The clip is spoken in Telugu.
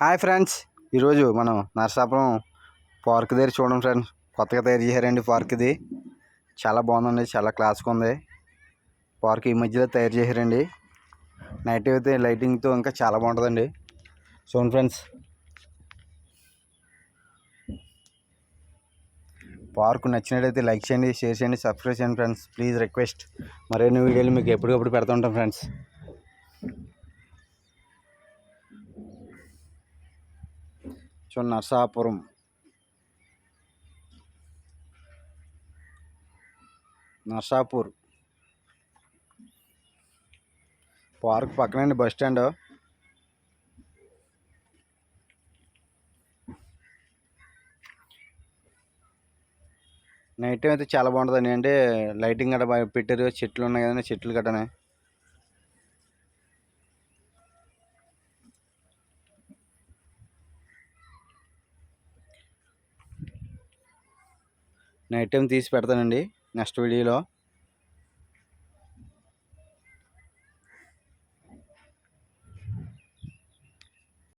Hi friends. ఈరోజు మనం నరసాపురం పార్క్ దగ్గర చూడండి ఫ్రెండ్స్. కొత్తగా తయారు చేశారండి పార్క్ ఇది. చాలా బాగుందండి. చాలా క్లాస్గా ఉంది. పార్క్ ఈ మధ్యలో తయారు చేశారండి. నైట్ అయితే లైటింగ్తో ఇంకా చాలా బాగుంటుందండి. చూడండి ఫ్రెండ్స్. పార్క్ నచ్చినట్లయితే లైక్ చేయండి షేర్ చేయండి సబ్స్క్రైబ్ చేయండి ఫ్రెండ్స్. Please request. మరిన్ని వీడియోలు మీకు ఎప్పటికప్పుడు పెడుతుంటాం friends. So Narsapuram. Narsapur. Park పక్కనండి bus stand. Night time అయితే చాలా బాగుంటుందండి. అంటే లైటింగ్ గట్రా బాగా పెట్టారు. చెట్లు ఉన్నాయి కదండి. చెట్లు గట్టనే నైట్ టైం తీసి పెడతానండి నెక్స్ట్ వీడియోలో.